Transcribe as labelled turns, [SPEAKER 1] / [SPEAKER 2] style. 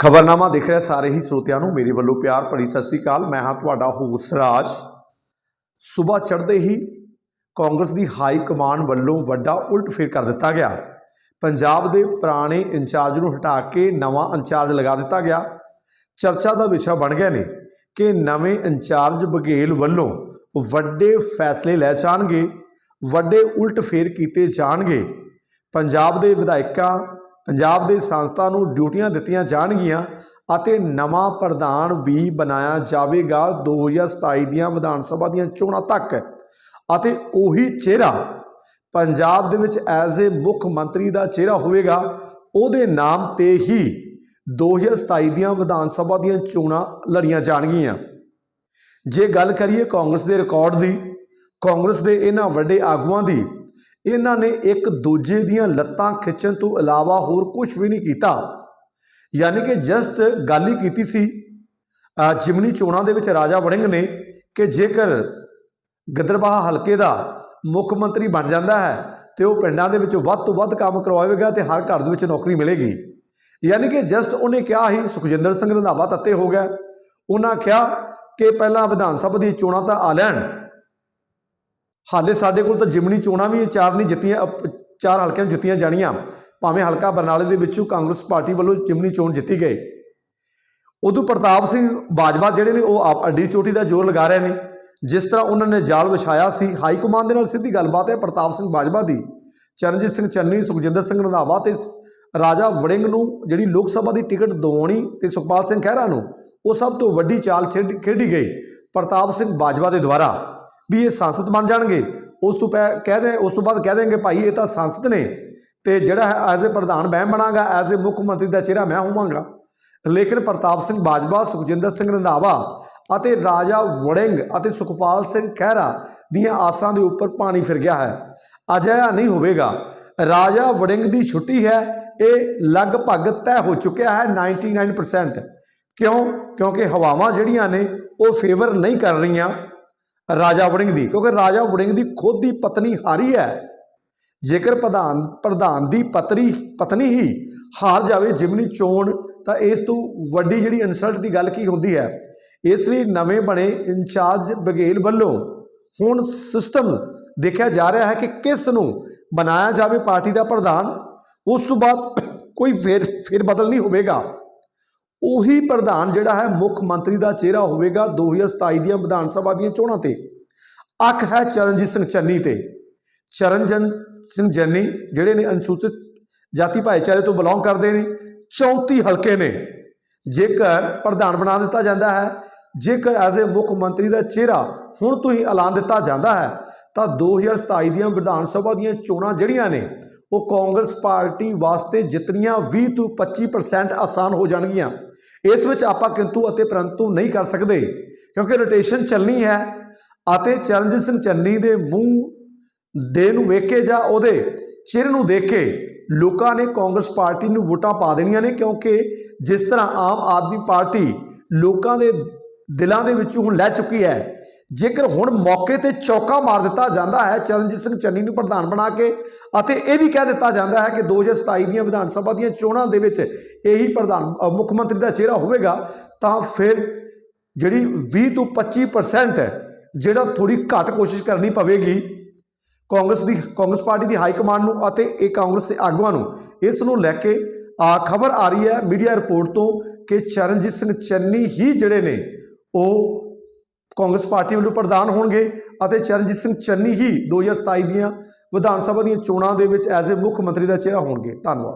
[SPEAKER 1] ਖਬਰਨਾਮਾ ਦੇਖ ਰਿਹਾ ਸਾਰੇ ਹੀ ਸਰੋਤਿਆਂ ਨੂੰ। ਮੇਰੇ ਵੱਲੋਂ ਪਿਆਰ ਭਰੀ ਸਤਿ ਸ੍ਰੀ ਅਕਾਲ। ਮੈਂ ਹਾਂ ਤੁਹਾਡਾ ਹੋਸ ਰਾਜ। ਸਵੇਰ ਚੜ੍ਹਦੇ ਹੀ ਕਾਂਗਰਸ ਦੀ ਹਾਈ ਕਮਾਂਡ ਵੱਲੋਂ ਵੱਡਾ ਉਲਟ ਫੇਰ ਕਰ ਦਿੱਤਾ ਗਿਆ। ਪੰਜਾਬ ਦੇ ਪੁਰਾਣੇ ਇੰਚਾਰਜ ਨੂੰ ਹਟਾ ਕੇ ਨਵਾਂ ਇੰਚਾਰਜ ਲਗਾ ਦਿੱਤਾ ਗਿਆ। ਚਰਚਾ ਦਾ ਵਿਸ਼ਾ ਬਣ ਗਿਆ ਨੇ ਕਿ ਨਵੇਂ ਇੰਚਾਰਜ ਬਘੇਲ ਵੱਲੋਂ ਵੱਡੇ ਫੈਸਲੇ ਲੈ ਜਾਣਗੇ, ਵੱਡੇ ਉਲਟ ਫੇਰ ਕੀਤੇ ਜਾਣਗੇ। ਪੰਜਾਬ ਦੇ ਵਿਧਾਇਕਾਂ ਪੰਜਾਬ ਦੇ ਸੰਸਥਾ ਨੂੰ ਡਿਊਟੀਆਂ ਦਿੱਤੀਆਂ ਜਾਣਗੀਆਂ ਅਤੇ ਨਵਾਂ ਪ੍ਰਧਾਨ ਵੀ ਬਣਾਇਆ ਜਾਵੇਗਾ 2027 ਦੀਆਂ ਵਿਧਾਨ ਸਭਾ ਦੀਆਂ ਚੋਣਾਂ ਤੱਕ। ਅਤੇ ਉਹੀ ਚਿਹਰਾ ਪੰਜਾਬ ਦੇ ਵਿੱਚ ਐਜ਼ ਏ ਮੁੱਖ ਮੰਤਰੀ ਦਾ ਚਿਹਰਾ ਹੋਵੇਗਾ। ਉਹਦੇ ਨਾਮ ਤੇ ਹੀ 2027 ਦੀਆਂ ਵਿਧਾਨ ਸਭਾ ਦੀਆਂ ਚੋਣਾਂ ਲੜੀਆਂ ਜਾਣਗੀਆਂ। ਜੇ ਗੱਲ ਕਰੀਏ ਕਾਂਗਰਸ ਦੇ ਰਿਕਾਰਡ ਦੀ, ਕਾਂਗਰਸ ਦੇ ਇਹਨਾਂ ਵੱਡੇ ਆਗੂਆਂ ਦੀ ਇਹਨਾਂ ਨੇ ਇੱਕ ਦੂਜੇ ਦੀਆਂ ਲੱਤਾਂ ਖਿੱਚਣ ਤੋਂ ਇਲਾਵਾ ਹੋਰ ਕੁਝ ਵੀ ਨਹੀਂ ਕੀਤਾ। ਯਾਨੀ ਕਿ ਜਸਟ ਗੱਲ ਹੀ ਕੀਤੀ ਸੀ। ਜਿਮਨੀ ਚੋਣਾਂ ਦੇ ਵਿੱਚ ਰਾਜਾ ਵੜਿੰਗ ਨੇ ਕਿ ਜੇਕਰ ਗਿੱਦੜਬਾਹਾ ਹਲਕੇ ਦਾ ਮੁੱਖ ਮੰਤਰੀ ਬਣ ਜਾਂਦਾ ਹੈ, ਤੇ ਉਹ ਪਿੰਡਾਂ ਦੇ ਵਿੱਚ ਵੱਧ ਤੋਂ ਵੱਧ ਕੰਮ ਕਰਵਾਵੇਗਾ ਤੇ ਹਰ ਘਰ ਦੇ ਵਿੱਚ ਨੌਕਰੀ ਮਿਲੇਗੀ। ਯਾਨੀ ਕਿ ਜਸਟ ਉਹਨੇ ਕਿਹਾ ਹੀ, ਸੁਖਜਿੰਦਰ ਸਿੰਘ ਰੰਧਾਵਾ ਤੱਤੇ ਹੋ ਗਿਆ। ਉਹਨਾਂ ਕਿਹਾ ਕਿ ਪਹਿਲਾਂ ਵਿਧਾਨ ਸਭਾ ਦੀ ਚੋਣਾਂ ਤਾਂ ਆ ਲੈਣ ਹਾਲੇ ਸਾਡੇ ਕੋਲ ਤਾਂ ਜਿਮਨੀ ਚੋਣਾਂ ਵੀ ਇਹ ਚਾਰ ਨਹੀਂ ਜਿੱਤੀਆਂ ਚਾਰ ਹਲਕਿਆਂ ਨੂੰ ਜਿੱਤੀਆਂ ਜਾਣੀਆਂ। ਭਾਵੇਂ ਹਲਕਾ ਬਰਨਾਲੇ ਦੇ ਵਿੱਚੋਂ ਕਾਂਗਰਸ ਪਾਰਟੀ ਵੱਲੋਂ ਜਿਮਨੀ ਚੋਣ ਜਿੱਤੀ ਗਈ। ਉਦੋਂ ਪ੍ਰਤਾਪ ਸਿੰਘ ਬਾਜਵਾ ਜਿਹੜੇ ਨੇ, ਉਹ ਆਪ ਅੱਡੀ ਚੋਟੀ ਦਾ ਜ਼ੋਰ ਲਗਾ ਰਹੇ ਨੇ। ਜਿਸ ਤਰ੍ਹਾਂ ਉਹਨਾਂ ਨੇ ਜਾਲ ਵਿਛਾਇਆ ਸੀ, ਹਾਈ ਕਮਾਂਡ ਦੇ ਨਾਲ ਸਿੱਧੀ ਗੱਲਬਾਤ ਹੈ ਪ੍ਰਤਾਪ ਸਿੰਘ ਬਾਜਵਾ ਦੀ। ਚਰਨਜੀਤ ਸਿੰਘ ਚੰਨੀ, ਸੁਖਜਿੰਦਰ ਸਿੰਘ ਰੰਧਾਵਾ ਤੇ ਰਾਜਾ ਵੜਿੰਗ ਨੂੰ ਜਿਹੜੀ ਲੋਕ ਸਭਾ ਦੀ ਟਿਕਟ ਦਵਾਉਣੀ ਤੇ ਸੁਖਪਾਲ ਸਿੰਘ ਖਹਿਰਾ ਨੂੰ, ਉਹ ਸਭ ਤੋਂ ਵੱਡੀ ਚਾਲ ਖੇਡੀ ਖੇਡੀ ਗਈ ਪ੍ਰਤਾਪ ਸਿੰਘ ਬਾਜਵਾ ਦੇ ਦੁਆਰਾ। ਵੀ ਇਹ ਸੰਸਦ ਬਣ ਜਾਣਗੇ। ਉਸ ਤੋਂ ਪੈ, ਕਹਿ ਦੇ, ਉਸ ਤੋਂ ਬਾਅਦ ਕਹਿ ਦੇਣਗੇ, ਭਾਈ, ਇਹ ਤਾਂ ਸੰਸਦ ਨੇ। ਤੇ ਜਿਹੜਾ ਹੈ, ਐਜ਼ ਏ ਪ੍ਰਧਾਨ ਮੈਂ ਬਣਾਂਗਾ, ਐਜ਼ ਏ ਮੁੱਖ ਮੰਤਰੀ ਦਾ ਚਿਹਰਾ ਮੈਂ ਹੋਵਾਂਗਾ। ਲੇਕਿਨ ਪ੍ਰਤਾਪ ਸਿੰਘ ਬਾਜਵਾ, ਸੁਖਜਿੰਦਰ ਸਿੰਘ ਰੰਧਾਵਾ ਅਤੇ ਰਾਜਾ ਵੜਿੰਗ ਅਤੇ ਸੁਖਪਾਲ ਸਿੰਘ ਖਹਿਰਾ ਦੀਆਂ ਆਸਾਂ ਦੇ ਉੱਪਰ ਪਾਣੀ ਫਿਰ ਗਿਆ ਹੈ। ਅਜਿਹਾ ਨਹੀਂ ਹੋਵੇਗਾ। ਰਾਜਾ ਵੜਿੰਗ ਦੀ ਛੁੱਟੀ ਹੈ। ਇਹ ਲਗਭਗ ਤੈਅ ਹੋ ਚੁੱਕਿਆ ਹੈ 99% ਕਿਉਂ? ਕਿਉਂਕਿ ਹਵਾਵਾਂ ਜਿਹੜੀਆਂ ਨੇ, ਉਹ ਫੇਵਰ ਨਹੀਂ ਕਰ ਰਹੀਆਂ। ਰਾਜਾ ਵੜਿੰਗ ਦੀ, ਕਿਉਂਕਿ ਰਾਜਾ ਵੜਿੰਗ ਦੀ ਖੁਦ ਦੀ ਪਤਨੀ ਹਾਰੀ ਹੈ। ਜੇਕਰ ਪ੍ਰਧਾਨ ਪ੍ਰਧਾਨ ਦੀ ਪਤਰੀ, ਪਤਨੀ ਹੀ ਹਾਰ ਜਾਵੇ, ਜਿਮਨੀ ਚੋਣ, ਤਾਂ ਇਸ ਤੋਂ ਵੱਡੀ ਜਿਹੜੀ ਇਨਸਲਟ ਦੀ ਗੱਲ ਕੀ ਹੁੰਦੀ ਹੈ? ਇਸ ਲਈ ਨਵੇਂ ਬਣੇ ਇੰਚਾਰਜ ਬਗੇਲ ਵੱਲੋਂ ਹੁਣ ਸਿਸਟਮ ਦੇਖਿਆ ਜਾ ਰਿਹਾ ਹੈ ਕਿ ਕਿਸ ਨੂੰ ਬਣਾਇਆ ਜਾਵੇ ਪਾਰਟੀ ਦਾ ਪ੍ਰਧਾਨ। ਉਸ ਤੋਂ ਬਾਅਦ ਕੋਈ ਫੇਰ ਫੇਰ ਬਦਲ ਨਹੀਂ ਹੋਵੇਗਾ। ਉਹੀ ਪ੍ਰਧਾਨ ਜਿਹੜਾ ਹੈ ਮੁੱਖ ਮੰਤਰੀ ਦਾ ਚਿਹਰਾ ਹੋਵੇਗਾ 2027 ਦੀਆਂ ਵਿਧਾਨ ਸਭਾ ਦੀਆਂ ਚੋਣਾਂ ਤੇ। ਅੱਖ ਹੈ ਚਰਨਜੀਤ ਸਿੰਘ ਚੰਨੀ ਤੇ। ਚਰਨਜਨ ਸਿੰਘ ਜੰਨੀ ਜਿਹੜੇ ਨੇ ਅਨੁਸੂਚਿਤ ਜਾਤੀ ਭਾਈਚਾਰੇ ਤੋਂ ਬਿਲੋਂਗ ਕਰਦੇ ਨੇ 34 ਹਲਕੇ ਨੇ। ਜੇਕਰ ਪ੍ਰਧਾਨ ਬਣਾ ਦਿੱਤਾ ਜਾਂਦਾ ਹੈ, ਜੇਕਰ ਐਜ਼ ਏ ਮੁੱਖ ਮੰਤਰੀ ਦਾ ਚਿਹਰਾ ਹੁਣ ਤੋਂ ਹੀ ਐਲਾਨ ਦਿੱਤਾ ਜਾਂਦਾ ਹੈ, ਤਾਂ 2027 ਦੀਆਂ ਵਿਧਾਨ ਸਭਾ ਦੀਆਂ ਚੋਣਾਂ ਜਿਹੜੀਆਂ ਨੇ ਉਹ ਕਾਂਗਰਸ ਪਾਰਟੀ ਵਾਸਤੇ ਜਿਤਨੀਆਂ 20 ਤੋਂ 25% ਆਸਾਨ ਹੋ ਜਾਣਗੀਆਂ। ਇਸ ਵਿੱਚ ਆਪਾਂ ਕਿੰਤੂ ਅਤੇ ਪਰੰਤੂ ਨਹੀਂ ਕਰ ਸਕਦੇ, ਕਿਉਂਕਿ ਰੋਟੇਸ਼ਨ ਚੱਲਣੀ ਹੈ ਅਤੇ ਚਰਨਜੀਤ ਸਿੰਘ ਚੰਨੀ ਦੇ ਮੂੰਹ ਦੇ ਨੂੰ ਵੇਖ ਕੇ ਜਾਂ ਉਹਦੇ ਚਿਹਰੇ ਨੂੰ ਦੇਖ ਕੇ ਲੋਕਾਂ ਨੇ ਕਾਂਗਰਸ ਪਾਰਟੀ ਨੂੰ ਵੋਟਾਂ ਪਾ ਦੇਣੀਆਂ ਨੇ, ਕਿਉਂਕਿ ਜਿਸ ਤਰ੍ਹਾਂ ਆਮ ਆਦਮੀ ਪਾਰਟੀ ਲੋਕਾਂ ਦੇ ਦਿਲਾਂ ਦੇ ਵਿੱਚੋਂ ਹੁਣ ਲੈ ਚੁੱਕੀ ਹੈ ਜੇਕਰ ਹੁਣ ਮੌਕੇ ਤੇ ਚੌਕਾ ਮਾਰ ਦਿੱਤਾ ਜਾਂਦਾ ਹੈ, ਚਰਨਜੀਤ ਸਿੰਘ ਚੰਨੀ ਨੂੰ ਪ੍ਰਧਾਨ ਬਣਾ ਕੇ ਅਤੇ ਇਹ ਵੀ ਕਹਿ ਦਿੱਤਾ ਜਾਂਦਾ ਹੈ ਕਿ 2027 ਦੀਆਂ ਵਿਧਾਨ ਸਭਾ ਦੀਆਂ ਚੋਣਾਂ ਦੇ ਵਿੱਚ ਇਹੀ ਪ੍ਰਧਾਨ ਮੁੱਖ ਮੰਤਰੀ ਦਾ ਚਿਹਰਾ ਹੋਵੇਗਾ, ਤਾਂ ਫਿਰ ਜਿਹੜੀ 20 ਤੋਂ 25% ਹੈ, ਜਿਹੜਾ ਥੋੜੀ ਘੱਟ ਕੋਸ਼ਿਸ਼ ਕਰਨੀ ਪਵੇਗੀ, ਕਾਂਗਰਸ ਦੀ, ਕਾਂਗਰਸ ਪਾਰਟੀ ਦੀ ਹਾਈ ਕਮਾਂਡ ਨੂੰ ਅਤੇ ਇਹ ਕਾਂਗਰਸ ਦੇ ਆਗੂਆਂ ਨੂੰ, ਇਸ ਨੂੰ ਲੈ ਕੇ ਆ ਖਬਰ ਆ ਰਹੀ ਹੈ ਮੀਡੀਆ ਰਿਪੋਰਟ ਤੋਂ ਕਿ ਚਰਨਜੀਤ ਸਿੰਘ ਚੰਨੀ ਹੀ ਜਿਹੜੇ ਨੇ, ਉਹ ਕਾਂਗਰਸ ਪਾਰਟੀ ਵੱਲੋਂ ਪ੍ਰਧਾਨ ਹੋਣਗੇ ਅਤੇ ਚਰਨਜੀਤ ਸਿੰਘ ਚੰਨੀ ਹੀ 2027 ਦੀਆਂ ਵਿਧਾਨ ਸਭਾ ਦੀਆਂ ਚੋਣਾਂ ਦੇ ਵਿੱਚ ਐਜ਼ ਏ ਮੁੱਖ ਮੰਤਰੀ ਦਾ ਚਿਹਰਾ ਹੋਣਗੇ। ਧੰਨਵਾਦ।